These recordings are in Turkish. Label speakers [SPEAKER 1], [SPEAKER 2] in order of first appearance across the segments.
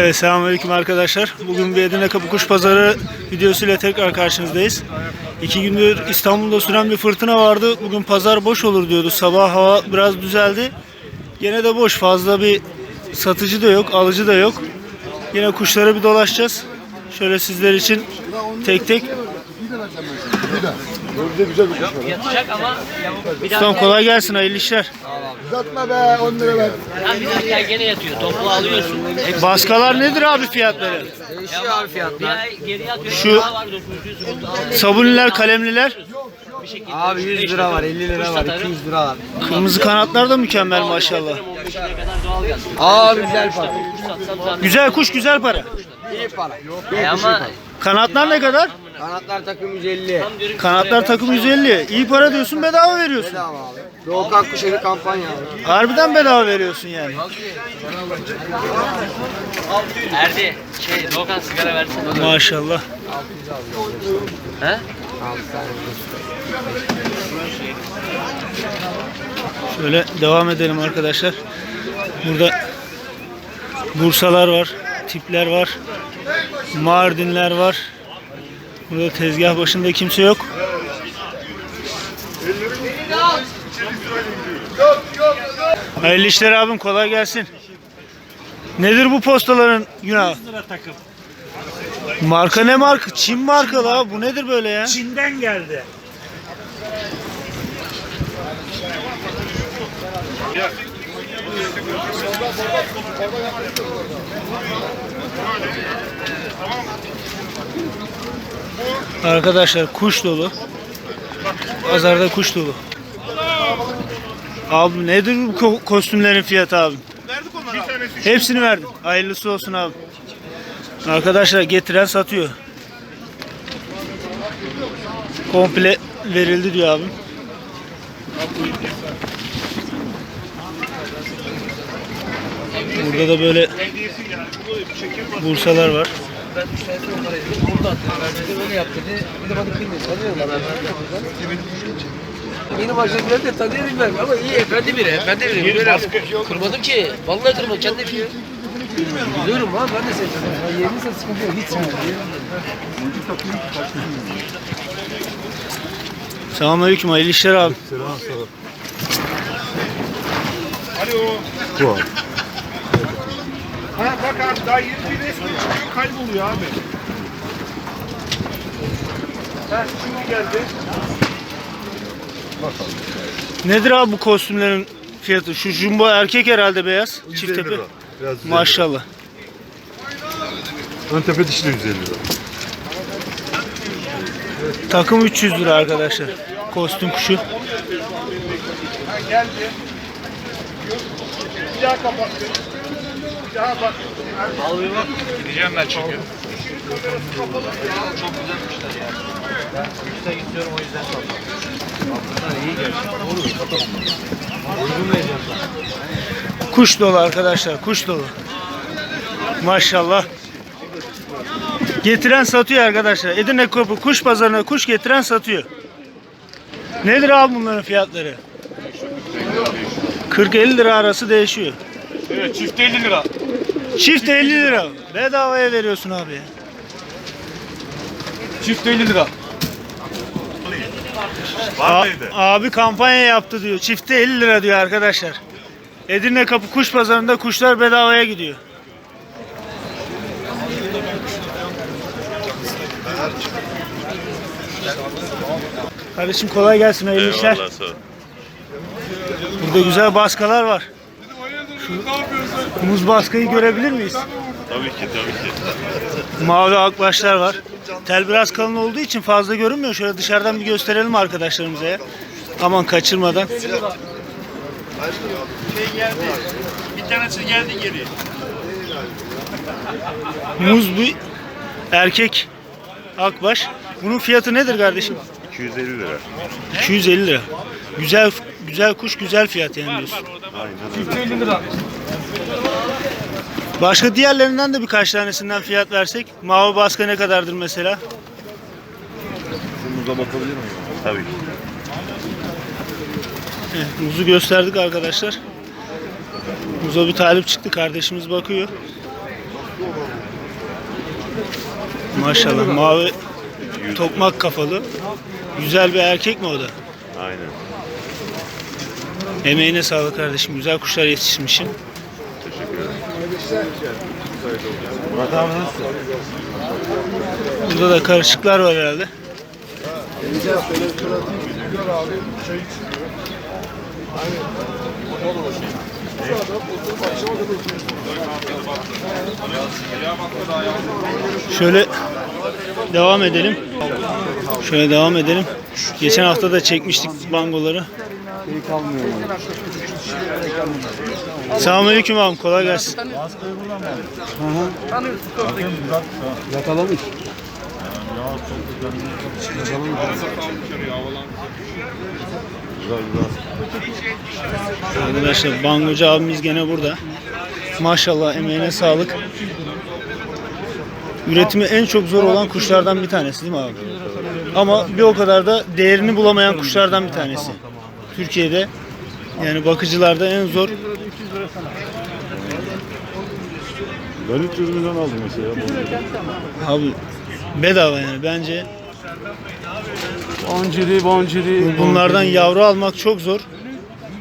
[SPEAKER 1] Evet selamünaleyküm arkadaşlar. Bugün bir Edirne Kapı Kuş Pazarı videosuyla tekrar karşınızdayız. İki gündür İstanbul'da süren bir fırtına vardı. Bugün pazar boş olur diyordu. Sabah hava biraz düzeldi. Yine de boş. Fazla bir satıcı da yok, alıcı da yok. Yine kuşlara bir dolaşacağız. Şöyle sizler için tek tek.
[SPEAKER 2] Yatacak ama bir
[SPEAKER 1] Ustam kolay gelsin, hayırlı işler.
[SPEAKER 3] Uzatma be 10 lira ver.
[SPEAKER 2] daha bir dakika gene yatıyor. Toplu alıyorsun. Hepsi
[SPEAKER 1] Baskalar nedir abi fiyatları?
[SPEAKER 2] değişiyor abi fiyatlar. Bir ay geri atıyor.
[SPEAKER 1] Şu-
[SPEAKER 2] Daha var 900 al.
[SPEAKER 1] Sabuniler, kalemliler.
[SPEAKER 2] Bir şekilde.
[SPEAKER 4] Abi 100 lira var, 50 lira var, 200 lira var.
[SPEAKER 1] Kırmızı kanatlar da mükemmel maşallah.
[SPEAKER 2] 15 liraya kadar doğal gaz.
[SPEAKER 4] Abi güzel para.
[SPEAKER 2] Kuş satsam zaten.
[SPEAKER 1] Güzel kuş, güzel para.
[SPEAKER 4] İyi para.
[SPEAKER 2] E ama
[SPEAKER 1] Kanatlar ne kadar?
[SPEAKER 4] Kanatlar takım 150.
[SPEAKER 2] tam diyorum ki
[SPEAKER 1] Kanatlar takım 150. İyi para diyorsun bedava veriyorsun.
[SPEAKER 4] Bedava abi. Doğukan Kuşevi kampanya abi.
[SPEAKER 1] Harbiden bedava veriyorsun yani.
[SPEAKER 2] Erdi şey Doğukan sigara versene.
[SPEAKER 1] Maşallah.
[SPEAKER 2] He?
[SPEAKER 1] Şöyle devam edelim arkadaşlar. Burada Bursalar var, tipler var, Mardinler var. Burada tezgah başında kimse yok. Hayırlı işler abim kolay gelsin. Nedir bu postaların günahı? Marka ne marka? Çin markalı abi. Bu nedir böyle ya?
[SPEAKER 5] Çin'den geldi.
[SPEAKER 1] Arkadaşlar kuş dolu. Pazarda kuş dolu. Abi nedir bu ko- kostümlerin fiyatı abi? Hepsini verdim. Hayırlısı olsun abi. Arkadaşlar getiren satıyor. Komple verildi diyor abim. Burada da böyle bursalar var.
[SPEAKER 4] Yap dedi. Bir de. Tanıyorlar. Yeni başladılar da tanıyorum ben ama iyi efendi biri, efendi biri. Böyle kırmadım ki. Vallahi kırmadım. Kendi yapıyor. Biliyorum ha ben de sevdim. Yeminse sıkıntı yok. Hiç sıkıntı yok.
[SPEAKER 1] Selamünaleyküm hayırlı işler abi.
[SPEAKER 5] Ha bak abi daha yeni bir resmi çıkıyor kayboluyor abi. Ha şimdi geldi.
[SPEAKER 1] Nedir abi bu kostümlerin fiyatı? Şu jumbo erkek herhalde beyaz. Çift tepe. Maşallah.
[SPEAKER 3] Ön tepe dişli 150 lira.
[SPEAKER 1] Takım 300 lira arkadaşlar. Kostüm kuşu.
[SPEAKER 5] Ha geldi. Bir daha kapattı. Bir daha bak.
[SPEAKER 2] Gideceğim ben çünkü. Çok güzel kuşlar ya. Ben kuşta gidiyorum o yüzden. Bunlar iyi. Olur satalım. Uygun vereceğim sana.
[SPEAKER 1] Kuş dolu arkadaşlar. Kuş dolu. Maşallah. Getiren satıyor arkadaşlar. Edirne Kapı kuş pazarına kuş getiren satıyor. Nedir abi bunların fiyatları? 40-50 lira arası değişiyor.
[SPEAKER 5] Evet çift 50 lira.
[SPEAKER 1] Çift 50 lira. Bedavaya veriyorsun abi ya.
[SPEAKER 5] Çift 50 lira.
[SPEAKER 1] A- abi kampanya yaptı diyor. Çifte 50 lira diyor arkadaşlar. Edirne Kapı Kuş Pazarı'nda kuşlar bedavaya gidiyor. Kardeşim kolay gelsin hayırlı işler.
[SPEAKER 6] Eyvallah sağ ol.
[SPEAKER 1] Burada güzel baskalar var. Şu muz baskıyı görebilir miyiz?
[SPEAKER 6] Tabii ki tabii ki.
[SPEAKER 1] Mavi akbaşlar var. Tel biraz kalın olduğu için fazla görünmüyor. Şöyle dışarıdan bir gösterelim arkadaşlarımıza ya. Aman kaçırmadan.
[SPEAKER 5] Bir tanesi geldi geri.
[SPEAKER 1] Muz bir erkek akbaş. Bunun fiyatı nedir kardeşim?
[SPEAKER 6] 250 lira.
[SPEAKER 1] 250 lira. Güzel güzel kuş güzel fiyat yani diyorsun.
[SPEAKER 5] Çift 50 lira.
[SPEAKER 1] Başka diğerlerinden de birkaç tanesinden fiyat versek. Mavi baska ne kadardır mesela?
[SPEAKER 6] Muza bakabilir miyim? Tabii.
[SPEAKER 1] Evet, muzu gösterdik arkadaşlar. Muza bir talip çıktı. Kardeşimiz bakıyor. Maşallah mavi tokmak kafalı. Güzel bir erkek mi o da?
[SPEAKER 6] Aynen.
[SPEAKER 1] Emeğine sağlık kardeşim. Güzel kuşlar yetiştirmişsin.
[SPEAKER 2] Murat abi?
[SPEAKER 1] Burada da karışıklar var herhalde. Şöyle devam edelim. Şöyle devam edelim. Geçen hafta da çekmiştik bangoları. Selamünaleyküm abi kolay gelsin.
[SPEAKER 4] Yakalamış.
[SPEAKER 1] Arkadaşlar bangocu abimiz gene burada. Maşallah emeğine sağlık. Üretimi en çok zor olan kuşlardan bir tanesi değil mi abi? Ama bir o kadar da değerini bulamayan kuşlardan bir tanesi. Türkiye'de yani bakıcılarda en zor.
[SPEAKER 3] Ben 300 milyon aldım mesela.
[SPEAKER 1] Abi bedava yani bence
[SPEAKER 7] Bonciri, bonciri.
[SPEAKER 1] bunlardan yavru almak çok zor.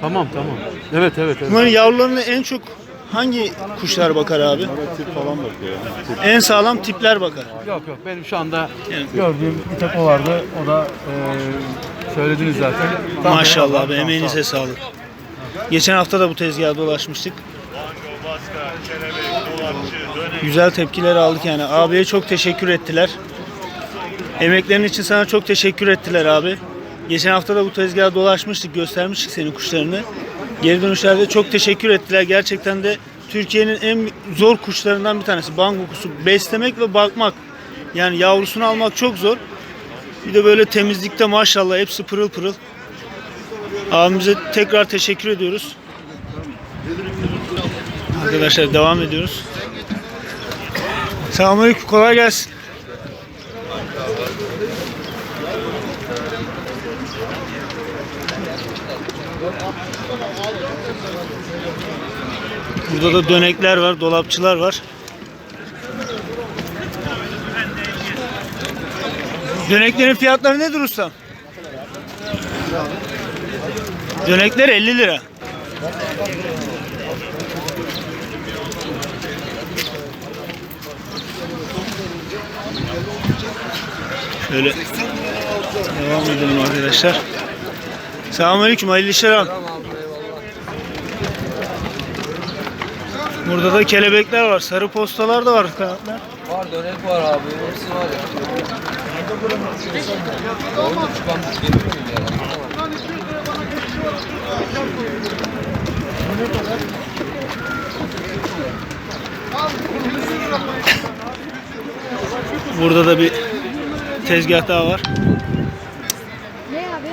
[SPEAKER 7] Tamam tamam. Evet evet evet.
[SPEAKER 1] Bunların yavrularını en çok hangi kuşlar bakar abi?
[SPEAKER 3] Tip falan bakıyor.
[SPEAKER 1] En sağlam tipler bakar.
[SPEAKER 7] Yok yok benim şu anda
[SPEAKER 1] Yani-
[SPEAKER 7] gördüğüm bir tek o vardı. O da eee söylediniz zaten.
[SPEAKER 1] Maşallah abi emeğinize sağlık. Geçen hafta da bu tezgaha dolaşmıştık. Güzel tepkiler aldık yani. Abiye çok teşekkür ettiler. Emeklerin için sana çok teşekkür ettiler abi. Geçen hafta da bu tezgaha dolaşmıştık, göstermiştik senin kuşlarını. Geri dönüşlerde çok teşekkür ettiler. Gerçekten de Türkiye'nin en zor kuşlarından bir tanesi. Bango kuşu. Beslemek ve bakmak. Yani yavrusunu almak çok zor. Bir de böyle temizlikte maşallah hepsi pırıl pırıl. Abimize tekrar teşekkür ediyoruz. Arkadaşlar devam ediyoruz. Selamünaleyküm kolay gelsin. Burada da dönekler var, dolapçılar var. Döneklerin fiyatları nedir ustam? Dönekler 50 lira. Şöyle devam edelim arkadaşlar. Selamünaleyküm hayırlı işler abi. Burada da kelebekler var. Sarı postalar da var kanatlar.
[SPEAKER 4] Var dönek var abi. Hepsi var ya. Orada çıkan bir şey mi ya?
[SPEAKER 1] Burada da bir tezgah daha var.
[SPEAKER 8] Ne abi?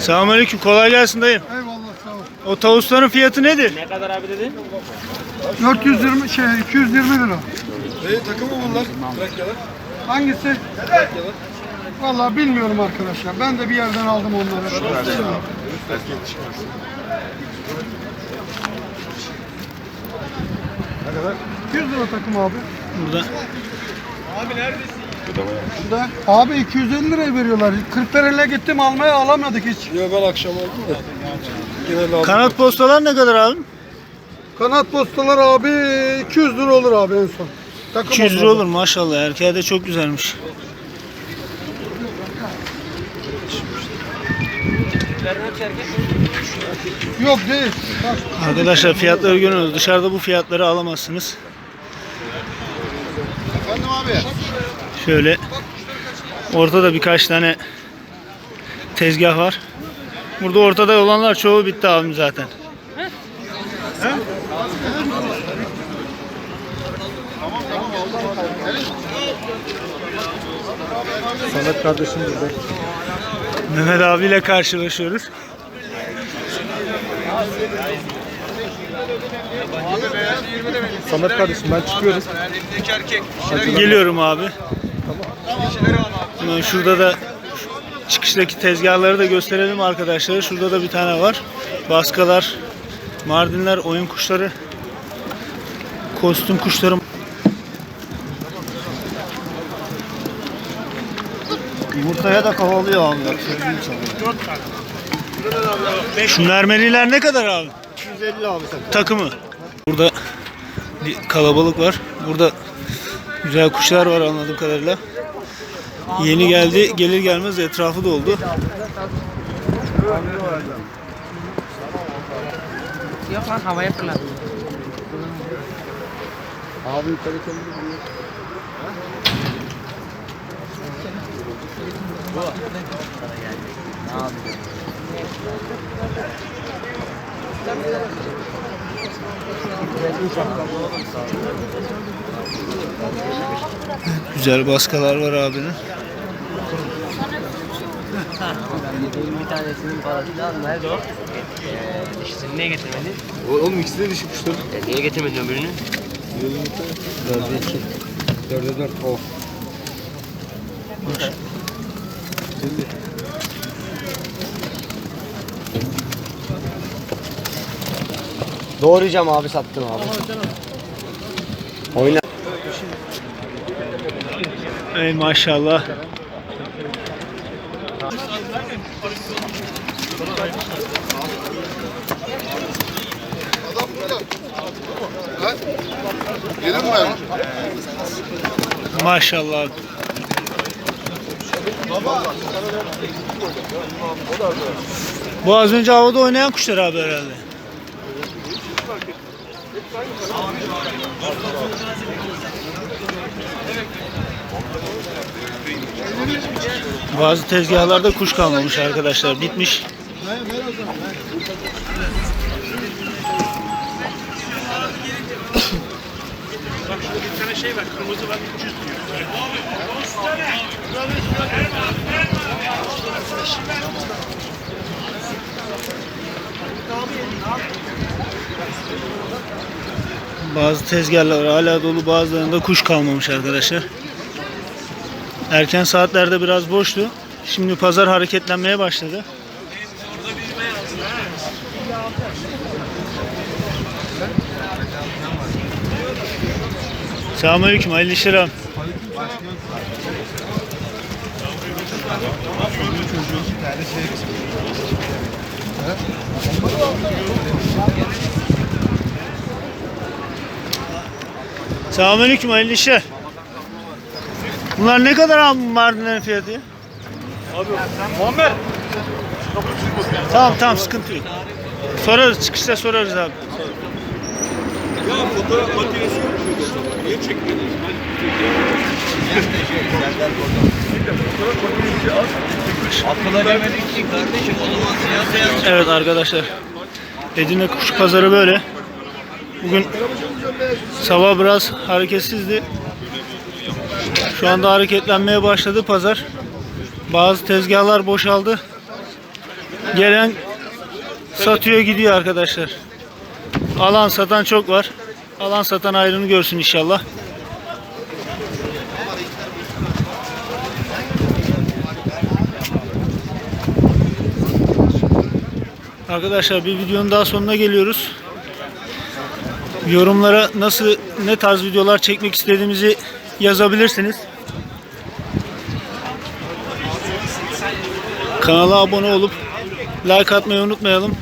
[SPEAKER 1] Selamünaleyküm kolay gelsin dayım.
[SPEAKER 3] Eyvallah sağ ol.
[SPEAKER 1] O tavusların fiyatı nedir?
[SPEAKER 3] 420 şey 220 lira. E takım mı bunlar? Hangisi? Vallahi bilmiyorum arkadaşlar. Ben de bir yerden aldım onları. Ne kadar? 100 lira takım abi.
[SPEAKER 1] Burada.
[SPEAKER 3] Burada. Abi 250 liraya veriyorlar. 40 liraya gittim almaya alamadık hiç. Yok ben akşam aldım da. Lazım.
[SPEAKER 1] Kanat postalar ne kadar abi?
[SPEAKER 3] Kanat postalar abi 200 lira olur abi en son. Takım
[SPEAKER 1] 200 lira olur maşallah. Erkeğe de çok güzelmiş.
[SPEAKER 3] Yok değil.
[SPEAKER 1] Arkadaşlar fiyatları görüyorsunuz. Dışarıda bu fiyatları alamazsınız.
[SPEAKER 3] Efendim abi.
[SPEAKER 1] Şöyle ortada birkaç tane tezgah var. Burada ortada olanlar çoğu bitti abim zaten.
[SPEAKER 3] Samet kardeşim burada.
[SPEAKER 1] Mehmet abiyle karşılaşıyoruz.
[SPEAKER 3] Samet kardeşim ben çıkıyorum.
[SPEAKER 1] Geliyorum abi. Hemen şurada da çıkıştaki tezgahları da gösterelim arkadaşlar. Şurada da bir tane var. Baskalar, mardinler, oyun kuşları, kostüm kuşları.
[SPEAKER 2] Yumurtaya da kavalıyor abi.
[SPEAKER 1] Şu mermeriler ne kadar abi?
[SPEAKER 2] 250 abi takım.
[SPEAKER 1] Takımı. Burada bir kalabalık var. Burada güzel kuşlar var anladığım kadarıyla. Yeni geldi. Gelir gelmez etrafı doldu.
[SPEAKER 4] Yok lan havaya fırlat.
[SPEAKER 2] Abi yukarı kendini
[SPEAKER 1] Güzel baskalar var abinin.
[SPEAKER 4] Bir tanesinin parası lazım. Nerede o? Ee, dişisini niye getirmedin?
[SPEAKER 2] Oğlum ikisi de dişi kuşlar.
[SPEAKER 4] E, niye getirmedin öbürünü?
[SPEAKER 2] Dörde iki. Dörde dört. Of. Doğrayacağım abi sattım abi. Oyna.
[SPEAKER 1] Ey maşallah. Maşallah. Bu az önce havada oynayan kuşlar abi herhalde. Bazı tezgahlarda kuş kalmamış arkadaşlar. Bitmiş.
[SPEAKER 5] Bir tane şey var, kırmızı var, 300 diyor.
[SPEAKER 1] Bazı tezgahlar hala dolu bazılarında kuş kalmamış arkadaşlar. Erken saatlerde biraz boştu. Şimdi pazar hareketlenmeye başladı. Selamünaleyküm, hayırlı işler abi. Selamünaleyküm, hayırlı işler. Bunlar ne kadar abi bu Mardinlerin fiyatı? ya?
[SPEAKER 5] Muammer!
[SPEAKER 1] Tamam tamam sıkıntı yok. Sorarız çıkışta sorarız abi.
[SPEAKER 5] Ya fotoğraf makinesi yok şurada. Niye çekmediniz?
[SPEAKER 2] Aklıma demedik ki kardeşim o zaman siyah beyaz.
[SPEAKER 1] Evet arkadaşlar. Edirne Kuş Pazarı böyle. Bugün sabah biraz hareketsizdi. Şu anda hareketlenmeye başladı pazar. Bazı tezgahlar boşaldı. Gelen satıyor gidiyor arkadaşlar. Alan satan çok var. Alan satan ayrını görsün inşallah. Arkadaşlar bir videonun daha sonuna geliyoruz. Yorumlara nasıl ne tarz videolar çekmek istediğimizi yazabilirsiniz. Kanala abone olup like atmayı unutmayalım.